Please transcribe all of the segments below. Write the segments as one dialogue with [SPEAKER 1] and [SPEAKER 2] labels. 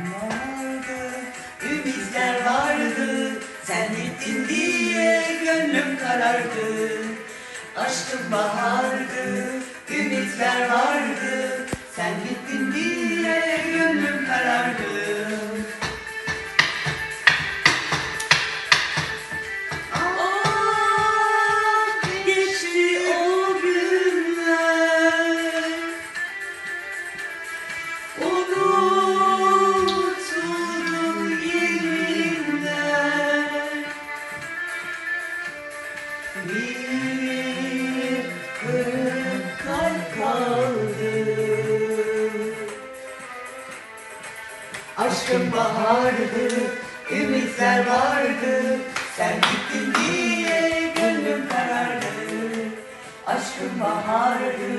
[SPEAKER 1] vardı, ümitler vardı. Sen gittin diye gönlüm karardı. Aşkım bahardı, ümitler vardı. Sen gittin diye Bir kırık kalp kaldı Aşkım bahardı, ümitler vardı Sen gittin diye gönlüm karardı. Aşkım bahardı,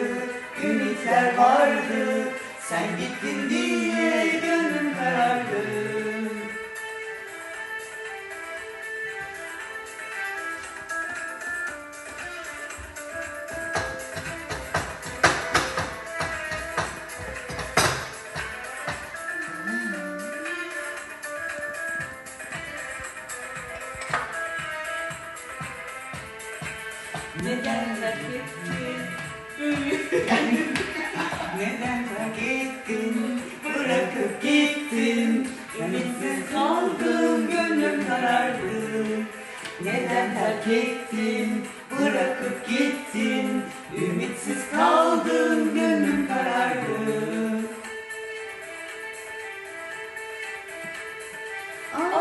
[SPEAKER 1] ümitler vardı Sen gittin diye gönlüm Neden terk ettin? Neden terk ettin? Bırakıp gittin. Ümitsiz kaldım, gönlüm karardı. Neden terk ettin? Bırakıp gittin. Ümitsiz kaldım, gönlüm karardı. Ah,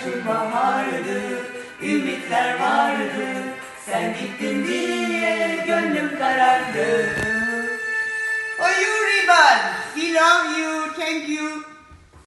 [SPEAKER 1] Aşkım bahardı, ümitler vardı. Sen gittin diye gönlüm karardı.
[SPEAKER 2] Oh, you, Ribbon. We love you. Thank you.